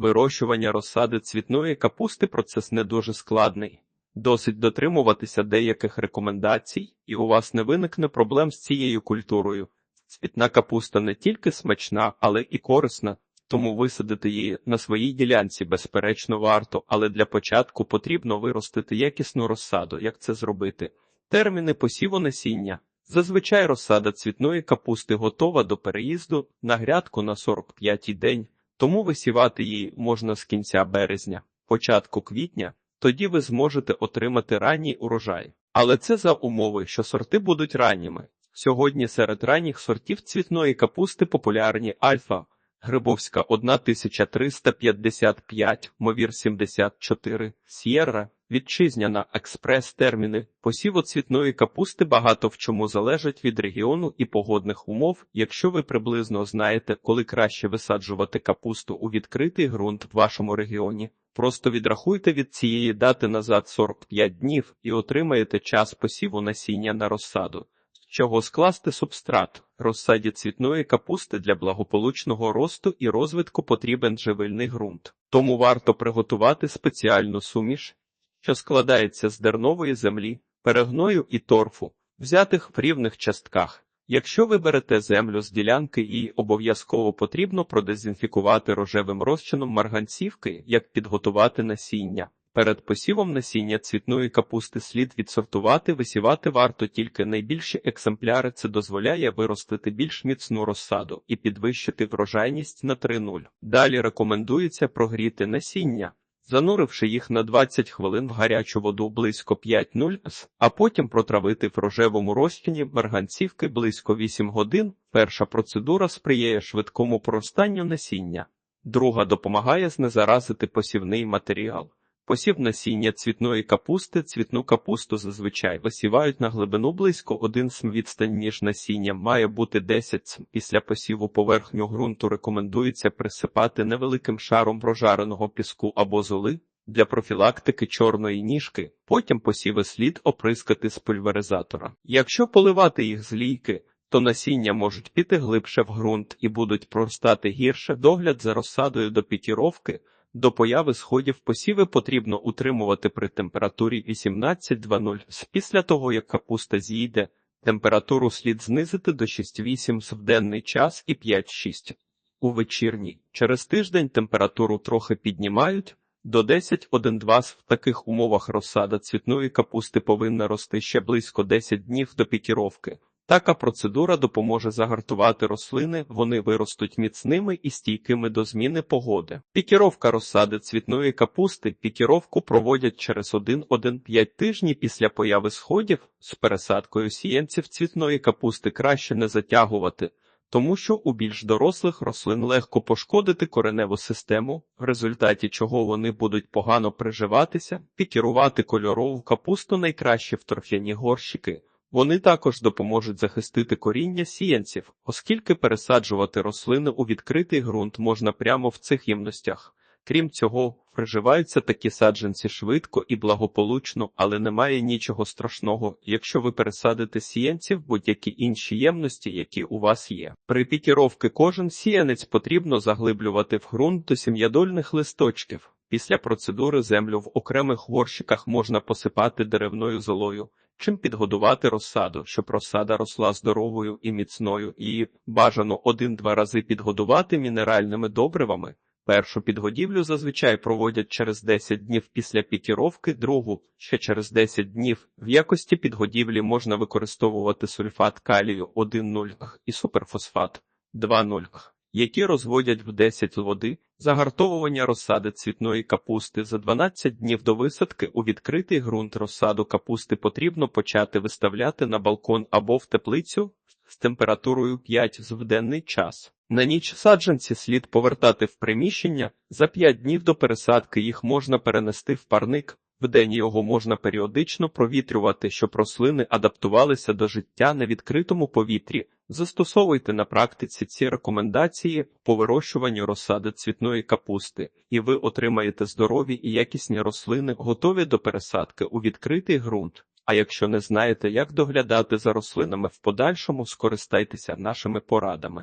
Вирощування розсади цвітної капусти процес не дуже складний. Досить дотримуватися деяких рекомендацій, і у вас не виникне проблем з цією культурою. Цвітна капуста не тільки смачна, але і корисна, тому висадити її на своїй ділянці безперечно варто, але для початку потрібно виростити якісну розсаду. Як це зробити? Терміни посіву насіння. Зазвичай розсада цвітної капусти готова до переїзду на грядку на 45-й день, тому висівати її можна з кінця березня, початку квітня, тоді ви зможете отримати ранній урожай. Але це за умови, що сорти будуть ранніми. Сьогодні серед ранніх сортів цвітної капусти популярні Альфа, Грибовська 1355, Мовір 74, Сєрра, Вітчизняна, експрес-терміни. Посіву цвітної капусти багато в чому залежить від регіону і погодних умов. Якщо ви приблизно знаєте, коли краще висаджувати капусту у відкритий ґрунт в вашому регіоні, просто відрахуйте від цієї дати назад 45 днів і отримаєте час посіву насіння на розсаду. З чого скласти субстрат. Розсаді цвітної капусти для благополучного росту і розвитку потрібен живильний ґрунт. Тому варто приготувати спеціальну суміш, що складається з дернової землі, перегною і торфу, взятих в рівних частках. Якщо ви берете землю з ділянки, її обов'язково потрібно продезінфікувати рожевим розчином марганцівки, як підготувати насіння. Перед посівом насіння цвітної капусти слід відсортувати, висівати варто тільки найбільші екземпляри. Це дозволяє виростити більш міцну розсаду і підвищити врожайність на 3-0. Далі рекомендується прогріти насіння, зануривши їх на 20 хвилин в гарячу воду близько 5-0 с, а потім протравити в рожевому розчині марганцівки близько 8 годин. Перша процедура сприяє швидкому проростанню насіння, друга допомагає знезаразити посівний матеріал. Посів насіння цвітної капусти, цвітну капусту зазвичай висівають на глибину близько 1 см відстань між насінням має бути 10 см. Після посіву поверхню ґрунту рекомендується присипати невеликим шаром прожареного піску або золи для профілактики чорної ніжки, потім посіви слід оприскати з пульверизатора. Якщо поливати їх з лійки, то насіння можуть піти глибше в ґрунт і будуть проростати гірше. Догляд за розсадою до пікіровки – до появи сходів посіви потрібно утримувати при температурі 18-2.0. Після того, як капуста зійде, температуру слід знизити до 6-8 в денний час і 5-6 у вечірній. Через тиждень температуру трохи піднімають. До 10-1-2 в таких умовах розсада цвітної капусти повинна рости ще близько 10 днів до пікіровки. Така процедура допоможе загартувати рослини, вони виростуть міцними і стійкими до зміни погоди. Пікіровка розсади цвітної капусти пікіровку проводять через 1-1-5 тижні після появи сходів з пересадкою сіянців цвітної капусти краще не затягувати. Тому що у більш дорослих рослин легко пошкодити кореневу систему, в результаті чого вони будуть погано приживатися, пікірувати кольорову капусту найкраще в торфяні горщики. Вони також допоможуть захистити коріння сіянців, оскільки пересаджувати рослини у відкритий ґрунт можна прямо в цих ємностях. Крім цього, приживаються такі саджанці швидко і благополучно, але немає нічого страшного, якщо ви пересадите сіянці в будь-які інші ємності, які у вас є. При пікіровки кожен сіянець потрібно заглиблювати в ґрунт до сім'ядольних листочків. Після процедури землю в окремих горщиках можна посипати деревною золою. Чим підгодувати розсаду, щоб розсада росла здоровою і міцною, і бажано один-два рази підгодувати мінеральними добривами. Першу підгодівлю зазвичай проводять через 10 днів після пікіровки, другу ще через 10 днів. В якості підгодівлі можна використовувати сульфат калію 1,0 і суперфосфат 2,0 які розводять в 10 води, загартовування розсади цвітної капусти за 12 днів до висадки у відкритий ґрунт розсаду капусти потрібно почати виставляти на балкон або в теплицю з температурою 5 в денний час. На ніч саджанці слід повертати в приміщення, за 5 днів до пересадки їх можна перенести в парник. Вдень його можна періодично провітрювати, щоб рослини адаптувалися до життя на відкритому повітрі. Застосовуйте на практиці ці рекомендації по вирощуванню розсади цвітної капусти, і ви отримаєте здорові і якісні рослини, готові до пересадки у відкритий ґрунт. А якщо не знаєте, як доглядати за рослинами в подальшому, скористайтеся нашими порадами.